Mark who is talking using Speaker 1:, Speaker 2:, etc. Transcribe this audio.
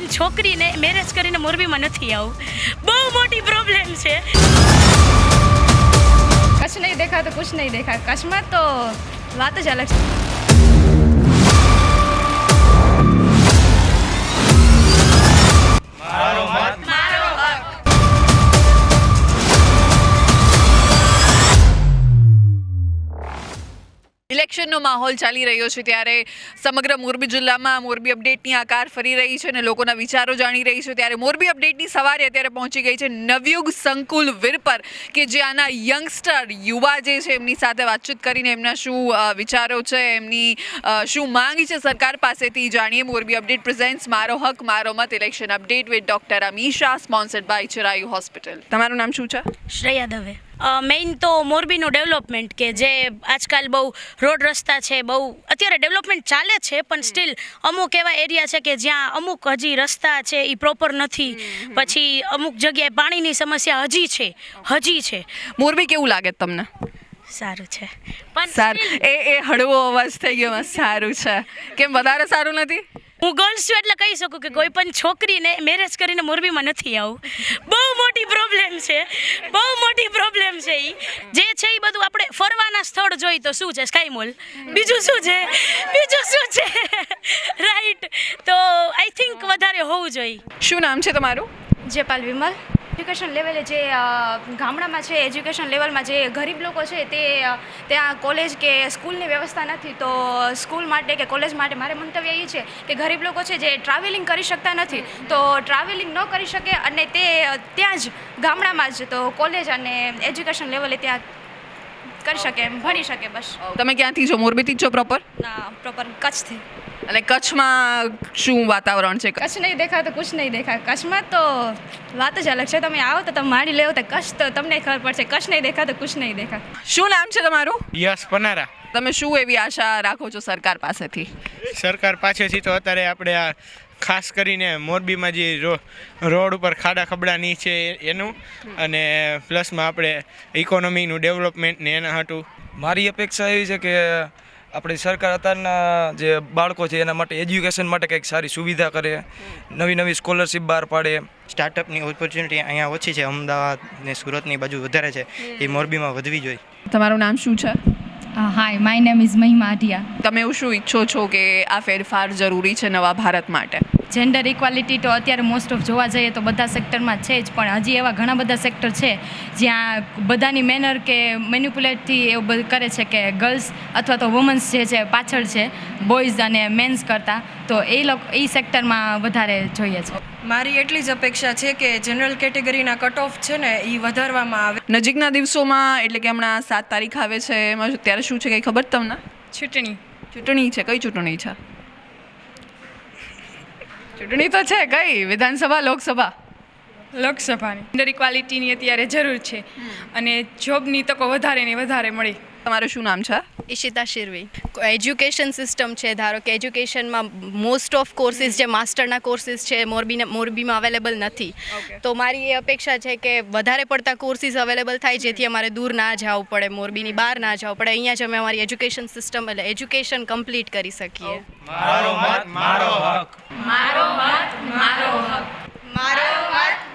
Speaker 1: પણ છોકરીને મેરેજ કરીને મોરબીમાં નથી આવું. બહુ મોટી પ્રોબ્લેમ છે.
Speaker 2: કચ્છ નહીં દેખા તો કુછ નહીં દેખા કચ્છમાં તો વાત જ અલગ છે.
Speaker 3: ઇલેક્શનનો માહોલ ચાલી રહ્યો છે ત્યારે સમગ્ર મોરબી જિલ્લામાં મોરબી અપડેટની આકાર ફરી રહી છે અને લોકોના વિચારો જાણી રહી છે. ત્યારે મોરબી અપડેટની સવારે અત્યારે પહોંચી ગઈ છે નવયુગ સંકુલ વિરપર કે જે આના યંગસ્ટર યુવા જે છે એમની સાથે વાતચીત કરીને એમના શું વિચારો છે, એમની શું માંગ છે સરકાર પાસેથી જાણીએ. મોરબી અપડેટ પ્રેઝેન્ટ્સ મારો હક, મારો મત, election update with doctor Amisha sponsored by Charayu hospital. તમારું નામ શું છે?
Speaker 1: શ્રેયા દવે. મેઇન તો મોરબીનું ડેવલપમેન્ટ કે જે આજકાલ બહુ રોડ રસ્તા છે બહુ અત્યારે ડેવલપમેન્ટ ચાલે છે પણ સ્ટીલ અમુક એવા એરિયા છે કે જ્યાં અમુક હજી રસ્તા છે એ પ્રોપર નથી. પછી અમુક જગ્યાએ પાણીની સમસ્યા હજી છે હજી છે.
Speaker 3: મોરબી કેવું લાગે તમને?
Speaker 1: સારું છે. પણ
Speaker 3: સારું. એ એ હળવો અવાજ થઈ ગયો સારું છે. કેમ વધારે સારું નથી?
Speaker 1: હું ગર્લ્સ છું એટલે કહી શકું કે કોઈ પણ છોકરીને મેરેજ કરીને મોરબીમાં નથી આવું. મોટી પ્રોબ્લેમ છે. બહુ મોટી પ્રોબ્લેમ છે એ જે છે એ બધું આપણે ફરવાના સ્થળ જોઈ તો શું છે? સ્કાય મોલ બીજું શું છે? બીજું શું છે? રાઈટ તો આઈ થિંક વધારે હોવું જોઈએ.
Speaker 3: શું નામ છે તમારું?
Speaker 2: જેપાલ વિમલ. એજ્યુકેશન લેવલે જે ગામડામાં છે, એજ્યુકેશન લેવલમાં જે ગરીબ લોકો છે તે ત્યાં કોલેજ કે સ્કૂલની વ્યવસ્થા નથી. તો સ્કૂલ માટે કે કોલેજ માટે મારે મંતવ્ય એ છે કે ગરીબ લોકો છે જે ટ્રાવેલિંગ કરી શકતા નથી. તો ટ્રાવેલિંગ ન કરી શકે અને તે ત્યાં જ ગામડામાં જ તો કોલેજ અને એજ્યુકેશન લેવલે ત્યાં કરી શકે એમ ભણી શકે બસ.
Speaker 3: તમે ક્યાંથી છો? મોરબીથી જ છો પ્રોપર
Speaker 2: ના પ્રોપર કચ્છથી.
Speaker 3: અને કચ્છમાં શું વાતાવરણ છે?
Speaker 2: કચ્છ નહીં દેખા તો કુછ નહીં દેખા કચ્છમાં તો વાત જ અલગ છે. તમે આવો તો તમે માણી લેવો તો કચ્છ તો તમને ખબર પડશે. કચ્છ નહીં દેખા તો કુછ નહીં દેખા
Speaker 3: શું નામ છે તમારું?
Speaker 4: યશ પનારા.
Speaker 3: તમે શું એવી આશા રાખો છો સરકાર પાસેથી?
Speaker 4: સરકાર પાસેથી તો અત્યારે આપણે આ ખાસ કરીને મોરબીમાં જે રો રોડ ઉપર ખાડા ખબડાની છે એનું. અને પ્લસમાં આપણે ઇકોનોમીનું ડેવલપમેન્ટ ને એના હાટું.
Speaker 5: મારી અપેક્ષા એવી છે કે આપણી સરકાર અત્યારના જે બાળકો છે એના માટે એજ્યુકેશન માટે કંઈક સારી સુવિધા કરે નવી નવી સ્કોલરશિપ બહાર પાડે.
Speaker 6: સ્ટાર્ટઅપની ઓપોર્ચ્યુનિટી અહીંયા ઓછી છે. અમદાવાદ ને સુરતની બાજુ વધારે છે. એ મોરબીમાં વધવી જોઈએ.
Speaker 3: તમારું નામ શું છે?
Speaker 7: હાય માય નેમ ઇઝ મહિમા આઢિયા
Speaker 3: તમે એવું શું ઈચ્છો છો કે આ ફેરફાર જરૂરી છે નવા ભારત માટે?
Speaker 7: જેન્ડર ઇક્વાલિટી તો અત્યારે મોસ્ટ ઓફ જોવા જઈએ તો બધા સેક્ટરમાં છે જ પણ હજી એવા ઘણા બધા સેક્ટર છે જ્યાં બધાની મેનર કે મેન્યુપ્યુલેટથી એવું બધું કરે છે કે ગર્લ્સ અથવા તો વુમન્સ જે છે પાછળ છે બોયઝ અને મેન્સ કરતાં તો એ લોકો એ સેક્ટરમાં વધારે જોઈએ છે.
Speaker 8: મારી એટલી જ અપેક્ષા છે કે જનરલ કેટેગરીના કટ ઓફ છે ને એ વધારવામાં આવે.
Speaker 3: નજીકના દિવસોમાં એટલે કે હમણાં સાત તારીખ આવે છે એમાં ત્યારે શું છે કંઈ ખબર તમને?
Speaker 2: ચૂંટણી.
Speaker 3: ચૂંટણી છે કઈ ચૂંટણી છે? ચૂંટણી તો છે કઈ? વિધાનસભા લોકસભા?
Speaker 8: લોકસભાની. જેન્ડર ઇક્વાલિટીની અત્યારે જરૂર છે. અને જોબની તકો વધારે ને વધારે મળી.
Speaker 3: તમારું શું નામ છે?
Speaker 9: ઈશિતા શિરવી. એજ્યુકેશન સિસ્ટમ છે ધારો કે એજ્યુકેશનમાં મોસ્ટ ઓફ કોર્સિસ જે માસ્ટરના કોર્સિસ છે મોરબીને મોરબીમાં અવેલેબલ નથી. તો મારી એ અપેક્ષા છે કે વધારે પડતા કોર્સિસ અવેલેબલ થાય જેથી અમારે દૂર ના જવું પડે મોરબીની બહાર ના જવું પડે. અહીંયા જ અમે અમારી એજ્યુકેશન સિસ્ટમ એટલે એજ્યુકેશન કમ્પ્લીટ કરી શકીએ.
Speaker 1: મારો મત મારો હક. મારો મત મારો હક.
Speaker 2: મારો મત